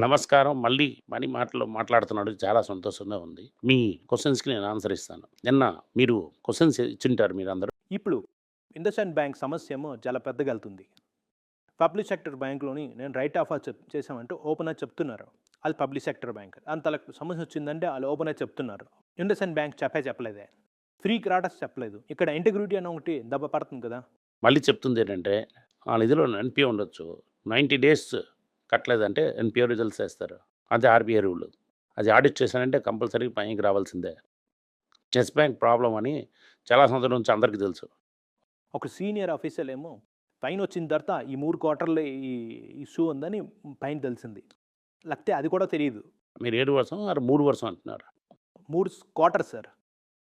నమస్కారం. మళ్ళీ మనీ మాటలు మాట్లాడుతున్నాడు. చాలా సంతోషంగా ఉంది. మీ క్వెషన్స్‌కి నేను ఆన్సర్ ఇస్తాను. నిన్న మీరు క్వెషన్స్ ఇచ్చుంటారు మీరందరూ. ఇప్పుడు ఇండస్ఇండ్ బ్యాంక్ సమస్యేమో చాలా పెద్దగా వెళ్తుంది పబ్లిక్ సెక్టర్ బ్యాంకులోని నేను రైట్ ఆఫ్ చెప్ చేసామంటూ ఓపెనర్ చెప్తున్నారు అది పబ్లిక్ సెక్టర్ బ్యాంక్ అంత సమస్య వచ్చిందంటే వాళ్ళు ఓపెనర్ చెప్తున్నారు ఇండస్ఇండ్ బ్యాంక్ చెప్పే చెప్పలేదే ఫ్రీ క్రాటస్ చెప్పలేదు ఇక్కడ ఇంటిగ్రిటీ అని ఒకటి దెబ్బ పడుతుంది కదా మళ్ళీ చెప్తుంది ఏంటంటే ఆ నిధిలో ఎన్‌పిఓ ఉండొచ్చు. 90 డేస్ కట్టలేదంటే ఎన్‌పిఓ రిజల్ట్స్ ఏస్తారు. అది ఆర్‌బీఐ రూల్. అది ఆడిట్ చేశానంటే కంపల్సరీ పైకి రావాల్సిందే. చెస్ బ్యాంక్ ప్రాబ్లమ్ అని చాలా సంవత్సరాల నుంచి అందరికీ తెలుసు. ఒక సీనియర్ ఆఫీసర్ ఏమో పైన వచ్చిన తర్వాత ఈ మూడు క్వార్టర్లో ఈ ఇష్యూ ఉందని పైన తెలిసింది లేకపోతే అది కూడా తెలియదు మీరు 7 వర్షం ఆర్ 3 వర్షం అంటున్నారు. మూడు క్వార్టర్ సార్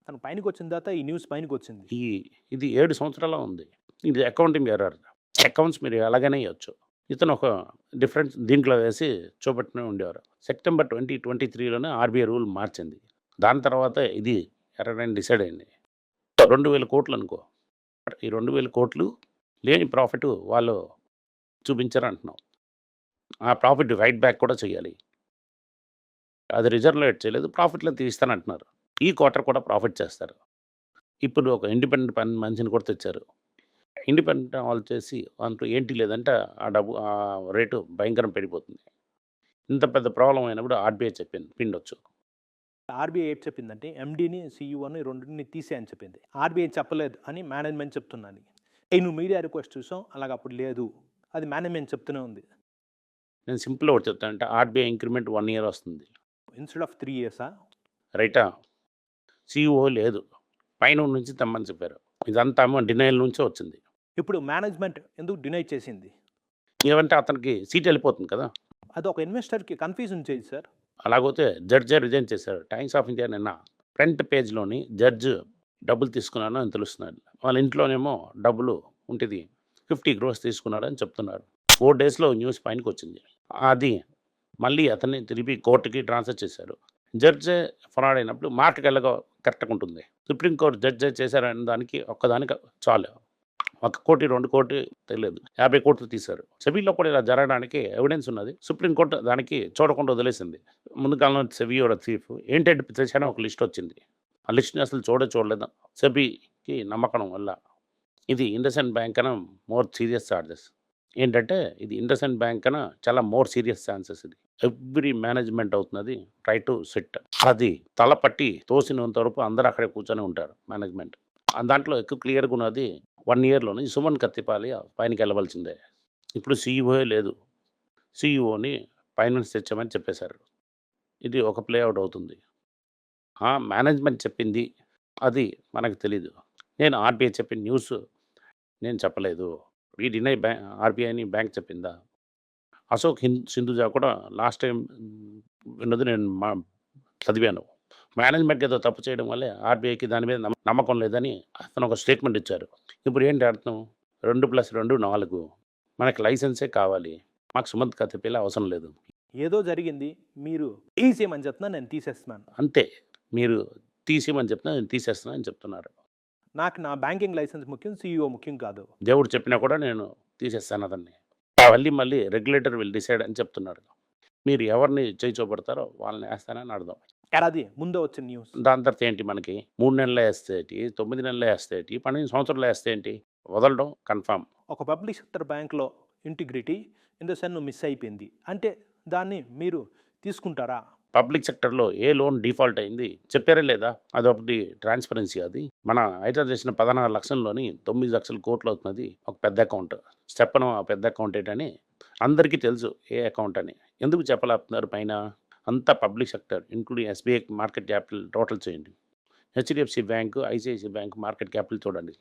తన పైనకి వచ్చిన తర్వాత ఈ న్యూస్ పైనకి వచ్చింది ఈ ఇది 7 సంవత్సరాల ఉంది. ఇది అకౌంటింగ్ ఎర్రర్. అకౌంట్స్ మీరు ఎలాగైనా ఇయ్యొచ్చు. ఇతను ఒక డిఫరెన్స్ దీంట్లో వేసి చూపెట్టుకుని ఉండేవారు. సెప్టెంబర్ 2023లోనే ఆర్‌బీఐ రూల్ మార్చింది. దాని తర్వాత ఇది ఎర్రర్ డిసైడ్ అయింది. 2000 కోట్లు అనుకో. ఈ 2000 కోట్లు లేని ప్రాఫిట్ వాళ్ళు చూపించారు అంటున్నాం. ఆ ప్రాఫిట్ రైట్ బ్యాక్ కూడా చేయాలి. అది రిజర్వ్‌లో చేయలేదు. ప్రాఫిట్‌లో తీస్తానంటున్నారు. ఈ క్వార్టర్ కూడా ప్రాఫిట్ చేస్తారు. ఇప్పుడు ఒక ఇండిపెండెంట్ పని మనిషిని కూడా తెచ్చారు. ఇండిపెండెంట్ వాళ్ళు చేసి దాంట్లో ఏంటి లేదంటే ఆ డబ్బు ఆ రేటు భయంకరం పెరిగిపోతుంది. ఇంత పెద్ద ప్రాబ్లమ్ అయినప్పుడు ఆర్‌బీఐ చెప్పింది పిండొచ్చు. ఆర్బీఐ ఏం చెప్పిందంటే ఎండీని సీఈఓని రెండింటిని తీసేయని చెప్పింది ఆర్బీఐ చెప్పలేదు అని మేనేజ్మెంట్ చెప్తున్నది ఏ నువ్వు మీడియా రిక్వెస్ట్ చూసాం అలాగ అప్పుడు లేదు అది మేనేజ్మెంట్ చెప్తూనే ఉంది నేను సింపుల్‌గా ఒకటి చెప్తాను అంటే ఆర్‌బీఐ ఇంక్రిమెంట్ 1 ఇయర్ వస్తుంది. ఇన్స్టెడ్ ఆఫ్ త్రీ ఇయర్సా రైటా? సీఈఓ లేదు. పైన నుంచి తెమ్మని చెప్పారు. ఇదంతా డినైల్ నుంచే వచ్చింది. ఇప్పుడు మేనేజ్మెంట్ ఎందుకు డినై చేసింది ఏమంటే అతనికి సీట్ వెళ్ళిపోతుంది కదా! అది ఒక ఇన్వెస్టర్కి కన్ఫ్యూజన్ చేయదు సార్ అలాగోతే జడ్జే రిజైన్ చేశారు. టైమ్స్ ఆఫ్ ఇండియా నిన్న ఫ్రంట్ పేజ్‌లోని జడ్జ్ డబ్బులు తీసుకున్నాను అని తెలుస్తున్నది. వాళ్ళ ఇంట్లోనేమో డబ్బులు ఉంటది 50 క్రోర్స్ తీసుకున్నాడని చెప్తున్నారు. 4 డేస్‌లో న్యూస్ పైనకొచ్చింది. అది మళ్ళీ అతన్ని తిరిగి కోర్ట్‌కి ట్రాన్స్‌ఫర్ చేశారు. జడ్జే ఫ్రాడ్ అయినప్పుడు మార్కెట్ ఎలాగో కరెక్ట్‌గా ఉంటుంది. సుప్రీం కోర్ట్ జడ్జే చేశారనే దానికి ఒక్కదానికి చాలు. ఒక కోటి, రెండు కోటి తెలియదు. 50 కోట్లు తీశారు. సెబీలో కూడా ఇలా జరగడానికి ఎవిడెన్స్ ఉన్నది. సుప్రీంకోర్టు దానికి చూడకుండా వదిలేసింది. ముందు కాలంలో సెబీ చీఫ్ ఏంటంటే చేశాను ఒక లిస్ట్ వచ్చింది. ఆ లిస్ట్‌ని అసలు చూడే చూడలేదు. సెబీకి నమ్మకం వల్ల. ఇది ఇండస్ఇండ్ బ్యాంక్ అన మోర్ సీరియస్ చార్జెస్. ఏంటంటే ఇది ఇండస్ఇండ్ బ్యాంక్ అన చాలా మోర్ సీరియస్ ఛాన్సెస్ ఇది. ఎవ్రీ మేనేజ్మెంట్ అవుతున్నది ట్రై టు సిట్. అది తల పట్టి తోసినంత వరకు అందరూ అక్కడే కూర్చొని ఉంటారు మేనేజ్మెంట్. దాంట్లో ఎక్కువ క్లియర్‌గా ఉన్నది వన్ ఇయర్‌లోనే సుమన్ కత్తిపాలి పైనకి వెళ్ళవలసిందే. ఇప్పుడు సీఈఓ లేదు. సీఈఓని ఫైనాన్స్ తెచ్చామని చెప్పేశారు. ఇది ఒక ప్లే అవుతుంది. మేనేజ్మెంట్ చెప్పింది అది మనకు తెలీదు. నేను ఆర్‌బీఐ చెప్పిన న్యూస్ నేను చెప్పలేదు. ఈ డినై బ్యాంక్ ఆర్‌బీఐని బ్యాంక్ చెప్పిందా? అశోక్ హింద్ సింధుజా కూడా లాస్ట్ టైం విన్నది నేను మా చదివాను. మేనేజ్మెంట్ ఏదో తప్పు చేయడం వల్లే ఆర్‌బీఐకి దాని మీద నమ్మ నమ్మకం లేదని అతను ఒక స్టేట్మెంట్ ఇచ్చారు. ఇప్పుడు ఏంటి అర్థం 2+2 4 మనకి లైసెన్సే కావాలి. మాకు సుమంత్ కత్తిపల్లి అవసరం లేదు. ఏదో జరిగింది మీరు తీసేయమని చెప్తున్నా నేను తీసేస్తున్నాను అంతే. మీరు తీసేయమని చెప్తున్నా నేను తీసేస్తున్నా అని చెప్తున్నారు. నాకు నా బ్యాంకింగ్ లైసెన్స్ ముఖ్యం సీఈఓ ముఖ్యం కాదు దేవుడు చెప్పినా కూడా నేను తీసేస్తాను అతన్ని. మళ్ళీ మళ్ళీ రెగ్యులేటర్ విల్ డిసైడ్ అని చెప్తున్నాడు. మీరు ఎవరిని చేయి చూపెడతారో వాళ్ళని ఏస్తానని అర్థం. అది ముందే వచ్చిన న్యూస్ దాని తర్వాత ఏంటి మనకి 3 నెలలు ఏంటి? 9 నెలలు ఏంటి? 12 సంవత్సరాలు ఏస్తే ఏంటి? వదలడం కన్ఫర్మ్. ఒక పబ్లిక్ సెక్టర్ బ్యాంక్లో integrity in the sense miss అయిపోయింది అంటే దాన్ని మీరు తీసుకుంటారా పబ్లిక్ సెక్టర్‌లో ఏ లోన్ డిఫాల్ట్ అయింది చెప్పారా లేదా? అదొకటి ట్రాన్స్‌పరెన్సీ అది. మన ఐటర్ చేసిన 16 లక్షల్లోని 9 లక్షల కోట్లు అవుతున్నది ఒక పెద్ద అకౌంట్. చెప్పను ఆ పెద్ద అకౌంట్ ఏంటని అందరికీ తెలుసు ఏ అకౌంట్ అని. ఎందుకు చెప్పలేకపోతున్నారు పైన? అంతా public sector including SBI market capital total చేయండి. HDFC bank, ICICI bank market capital చూడండి.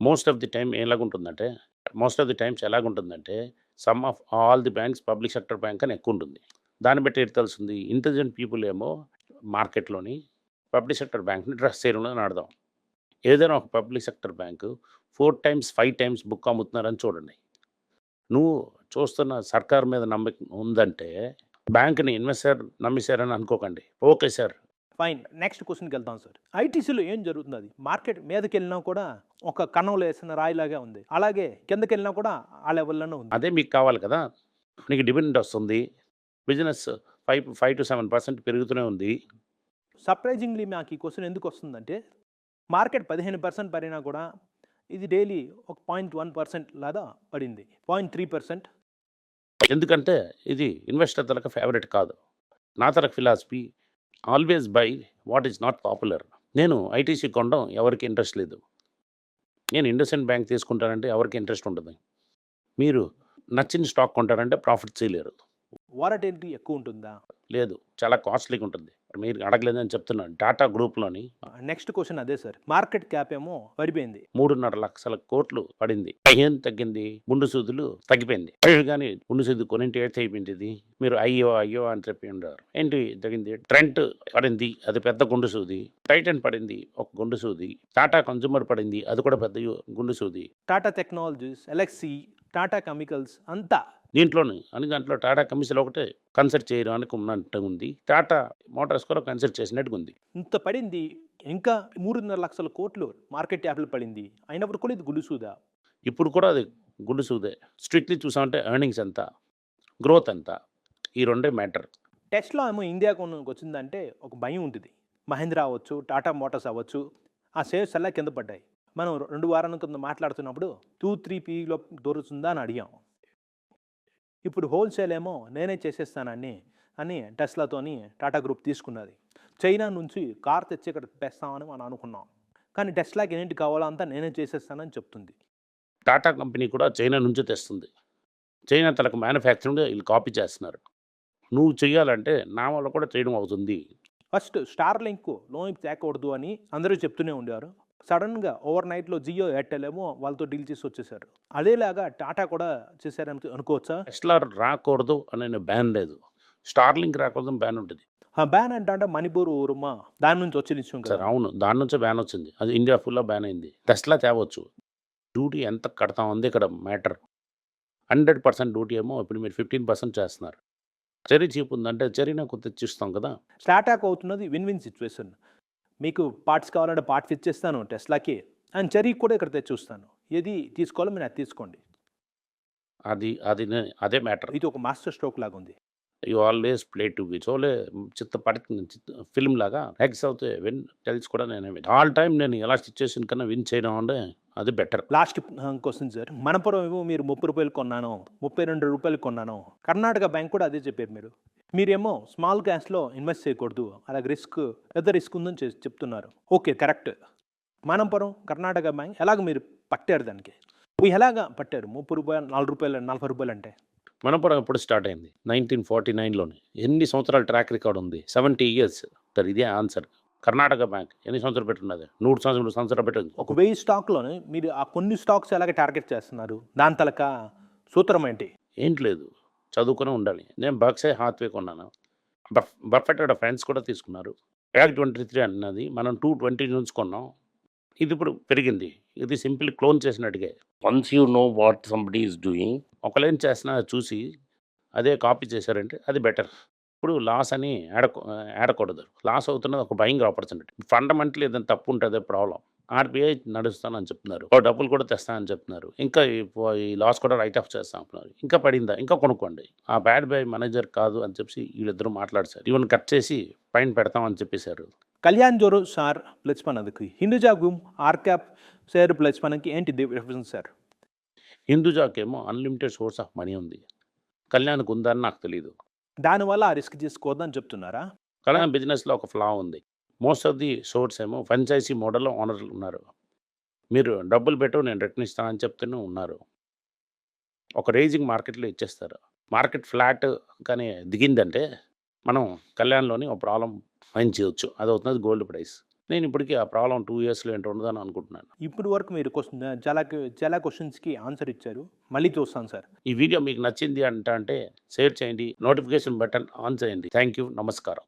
మోస్ట్ ఆఫ్ ది టైమ్ ఎలాగుంటుందంటే most of the times ఎలాగుంటుందంటే sum of all the banks public sector bank అని ఎక్కువ ఉంటుంది. దాన్ని బట్టి ఏది తెలుస్తుంది ఇంటెలిజెంట్ పీపుల్ ఏమో మార్కెట్‌లోని పబ్లిక్ సెక్టర్ బ్యాంక్‌ని డ్రెస్ చేయడంలో నడదాం. ఏదైనా ఒక public sector bank four times, five times book అమ్ముతున్నారని చూడండి. నువ్వు చూస్తున్న సర్కార్ మీద నమ్మకం ఉందంటే బ్యాంక్‌ని ఇన్వెస్టర్ నమ్మేశారని అనుకోకండి. Okay sir. ఫైన్ నెక్స్ట్ క్వశ్చన్కి వెళ్తాం సార్ ఐటీసీలో ఏం జరుగుతుంది అది మార్కెట్ మీదకి వెళ్ళినా కూడా ఒక కన్నంలో వేసిన రాయిలాగే ఉంది అలాగే కిందకి వెళ్ళినా కూడా ఆ లెవెల్లోనే ఉంది అదే మీకు కావాలి కదా! నీకు డివిడెండ్ వస్తుంది. Business five five to seven percent పెరుగుతూనే ఉంది సర్ప్రైజింగ్లీ నాకు ఈ క్వశ్చన్ ఎందుకు వస్తుందంటే మార్కెట్ పదిహేను పర్సెంట్ పడినా కూడా ఇది డైలీ ఒక పాయింట్ వన్ పర్సెంట్ లాగా పడింది పాయింట్ త్రీ పర్సెంట్ ఎందుకంటే ఇది ఇన్వెస్టర్ తలకు ఫేవరెట్ కాదు. నా తరకు philosophy always buy what is not popular. నేను ఐటీసీ కొనడం ఎవరికి ఇంట్రెస్ట్ లేదు. నేను ఇండస్ఇండ్ బ్యాంక్ తీసుకుంటానంటే ఎవరికి ఇంట్రెస్ట్ ఉంటుంది మీరు నచ్చిన స్టాక్ కొంటారంటే ప్రాఫిట్ చేయలేరు. వారటిలిటీ ఎక్కువ ఉంటుందా? లేదు చాలా కాస్ట్లీగా ఉంటుంది. మీరు అడగలేదని చెప్తున్నాను. టాటా గ్రూప్లోని నెక్స్ట్ క్వశ్చన్ అదే సార్. మార్కెట్ క్యాప్ ఏమో పడిపోయింది. మూడున్నర లక్షల కోట్లు పడింది. పదిహేను తగ్గింది గుండు సూదులు తగ్గిపోయింది. కానీ గుండు సూది కొనింటి ఏడ్స్ అయిపోయింది. మీరు అయ్యో అయ్యో అని చెప్పి ఉంటారు ఏంటి తగ్గింది? ట్రెంట్ పడింది అది పెద్ద గుండు సూది. టైటన్ పడింది ఒక గుండు సూది. టాటా కన్జ్యూమర్ పడింది అది కూడా పెద్ద గుండు సూది. Tata Technologies Elxsi Tata Chemicals అంతా దీంట్లోని అన్ని దాంట్లో టాటా కమిషన్ ఒకటే కన్సిడర్ చేయడానికి ఉన్నట్టు ఉంది. టాటా మోటార్స్ కూడా కన్సిడర్ చేసినట్టుగా ఉంది. ఇంత పడింది ఇంకా మూడున్నర లక్షల కోట్లు మార్కెట్ యాప్లు పడింది అయినప్పుడు కూడా ఇది గుడిసూదా? ఇప్పుడు కూడా అది గుండు సూదే స్ట్రిక్ట్లీ చూసామంటే ఎర్నింగ్స్ ఎంత గ్రోత్ ఎంత ఈ రెండే మ్యాటర్. టెస్ట్లో ఏమో ఇండియాకు ఉన్న- వచ్చిందంటే ఒక భయం ఉంటుంది. మహేంద్ర అవ్వచ్చు టాటా మోటార్స్ అవ్వచ్చు ఆ షేర్స్ అలా కింద పడ్డాయి. మనం రెండు వారాల కింద మాట్లాడుతున్నప్పుడు టూ త్రీ పీలో దొరుకుతుందా అని అడిగాం. ఇప్పుడు హోల్సేల్ ఏమో నేనే చేసేస్తానని అని టెస్లాతోని టాటా గ్రూప్ తీసుకున్నది. చైనా నుంచి కార్ తెచ్చి ఇక్కడ తెస్తామని మనం అనుకున్నాం. కానీ టెస్లాకి ఏంటి కావాలో అంతా నేనే చేసేస్తానని చెప్తుంది. టాటా కంపెనీ కూడా చైనా నుంచి తెస్తుంది. చైనా తనకు మ్యానుఫ్యాక్చరింగ్ వీళ్ళు కాపీ చేస్తున్నారు. నువ్వు చేయాలంటే నా వల్ల కూడా చేయడం అవుతుంది. ఫస్ట్ స్టార్ లింక్ లోన్ తేకూడదు అని అందరూ చెప్తూనే ఉండేవారు సడన్గా ఓవర్ నైట్లో జియో ఎయిర్టెల్ ఏమో వాళ్ళతో డీల్ చేసి వచ్చేసారు. అదేలాగా టాటా కూడా చేశారని అనుకోవచ్చా? టెస్లా రాకూడదు అనే బ్యాన్ లేదు. స్టార్లింక్ రాకూడదు బ్యాన్ ఉంటుంది. ఆ బ్యాన్ అంటే మణిపూర్ ఊరుమా? దాని నుంచి వచ్చి నిత్యం సార్ అవును. దాని నుంచే బ్యాన్ వచ్చింది. అది ఇండియా ఫుల్లో బ్యాన్ అయింది. టెస్లా తేవచ్చు. డ్యూటీ ఎంత కడతాం ఉంది ఇక్కడ మ్యాటర్. హండ్రెడ్ పర్సెంట్ డ్యూటీ ఏమో ఇప్పుడు మీరు ఫిఫ్టీన్ పర్సెంట్ చేస్తున్నారు. చెరీ చీప్ ఉందంటే చెరీ నాకు తెచ్చిస్తాం కదా. స్టాటాక్ అవుతున్నది విన్ విన్ సిచ్యువేషన్. మీకు పార్ట్స్ కావాలంటే పార్ట్స్ ఇచ్చేస్తాను టెస్లాకి అండ్ చెరీ కూడా ఇక్కడ తెచ్చిస్తాను. ఏది తీసుకోవాలో మీరు అది తీసుకోండి. అది అది అదే మ్యాటర్ ఇది ఒక మాస్టర్ స్ట్రోక్ లాగా ఉంది. You always play to be chole చిత్త పడుతుంది చిత్త ఫిల్మ్ లాగా. ఎక్స్ అవుతే విన్ టెల్స్ కూడా నేను ఆల్ టైం నేను ఎలా సిచ్యువేషన్ కన్నా విన్ చేయడం అంటే అది better last question sir Manappuram ఏమో మీరు ముప్పై రూపాయలు కొన్నాను ముప్పై రెండు రూపాయలు కొన్నాను కర్ణాటక బ్యాంక్ కూడా అదే చెప్పారు మీరు. మీరేమో స్మాల్ క్యాష్లో ఇన్వెస్ట్ చేయకూడదు అలాగే రిస్క్ పెద్ద రిస్క్ ఉందని చెప్తున్నారు. Okay correct. Manappuram Karnataka bank ఎలాగ మీరు పట్టారు దానికి? ఎలాగ పట్టారు? ముప్పై రూపాయలు నాలుగు రూపాయలు నలభై రూపాయలు అంటే? మనపురం ఎప్పుడు స్టార్ట్ అయింది? నైన్టీన్ ఫార్టీ నైన్లోనే ఎన్ని సంవత్సరాల ట్రాక్ రికార్డ్ ఉంది? సెవెంటీ ఇయర్స్ సార్ ఇదే ఆన్సర్ కర్ణాటక బ్యాంక్ ఎన్ని సంవత్సరాలు పెట్టున్నది? నూరు సంవత్సరాలు మూడు సంవత్సరాలు పెట్టింది. ఒక వెయ్యి స్టాక్లోనే మీరు ఆ కొన్ని స్టాక్స్ ఎలాగ టార్గెట్ చేస్తున్నారు? దాని తలక సూత్రం ఏంటి? ఏంటి లేదు. చదువుకునే ఉండాలి. నేను బక్సే హాత్వే కొన్నాను. బఫ్ బఫెట్ అక్కడ ఫ్రెండ్స్ కూడా తీసుకున్నారు. యాక్ ట్వంటీ త్రీ అన్నది మనం టూ ట్వంటీ నుంచి కొన్నాం. ఇది ఇప్పుడు పెరిగింది. ఇది సింపుల్ క్లోన్ చేసినట్టుగా. Once you know what somebody is doing ఒకళ్ళేం చేస్తున్నా చూసి అదే కాపీ చేశారంటే అది బెటర్. ఇప్పుడు లాస్ అని ఆడకూ ఆడకూడదు. లాస్ అవుతున్నది ఒక బయింగ్ ఆపర్చునిటీ. ఫండమెంటల్ ఏదైనా తప్పు ఉంటుంది ప్రాబ్లం ఆర్బీఐ నడుస్తానని చెప్తున్నారు. ఓ డబ్బులు కూడా తెస్తానని చెప్తున్నారు. ఇంకా ఈ- లాస్ కూడా రైట్ ఆఫ్ చేస్తాం అంటున్నారు. ఇంకా పడిందా? ఇంకా కొనుక్కోండి. ఆ బ్యాడ్ బై మేనేజర్ కాదు అని చెప్పి వీళ్ళిద్దరూ మాట్లాడతారు ఈవెన్ కట్ చేసి పైన పెడతామని చెప్పేశారు. కళ్యాణ్ జోరు సార్ ప్లస్ పనదుకు హిందూజా గుమ్ ఆర్క్యాప్ షేర్ ప్లస్ ఏంటి డిఫరెన్స్ సార్? హిందూజాకేమో అన్లిమిటెడ్ సోర్స్ ఆఫ్ మనీ ఉంది. కళ్యాణ్కి ఉందని నాకు తెలియదు దానివల్ల ఆ రిస్క్ తీసుకోవద్దని చెప్తున్నారా? కళ్యాణ్ బిజినెస్లో ఒక ఫ్లా ఉంది. మోస్ట్ ఆఫ్ ది సోర్స్ ఏమో ఫ్రాంచైజీ మోడల్లో ఓనర్లు ఉన్నారు. మీరు డబ్బులు పెట్టు నేను రిటర్న్ ఇస్తానని చెప్తూనే ఉన్నారు. ఒక రేజింగ్ మార్కెట్లో ఇచ్చేస్తారు. మార్కెట్ ఫ్లాట్ కానీ దిగిందంటే మనం కళ్యాణ్లోని ఒక ప్రాబ్లం ఫైన్ చేయొచ్చు. అది అవుతున్నది గోల్డ్ ప్రైస్. నేను ఇప్పటికీ ఆ ప్రాబ్లం టూ ఇయర్స్లో ఏంటి ఉండదని అనుకుంటున్నాను. ఇప్పుడు వరకు మీరు క్వశ్చన్ చాలా చాలా క్వశ్చన్స్కి ఆన్సర్ ఇచ్చారు. మళ్ళీ చూస్తాను సార్. ఈ వీడియో మీకు నచ్చింది అంటే అంటే షేర్ చేయండి. నోటిఫికేషన్ బటన్ ఆన్ చేయండి. థ్యాంక్ యూ నమస్కారం.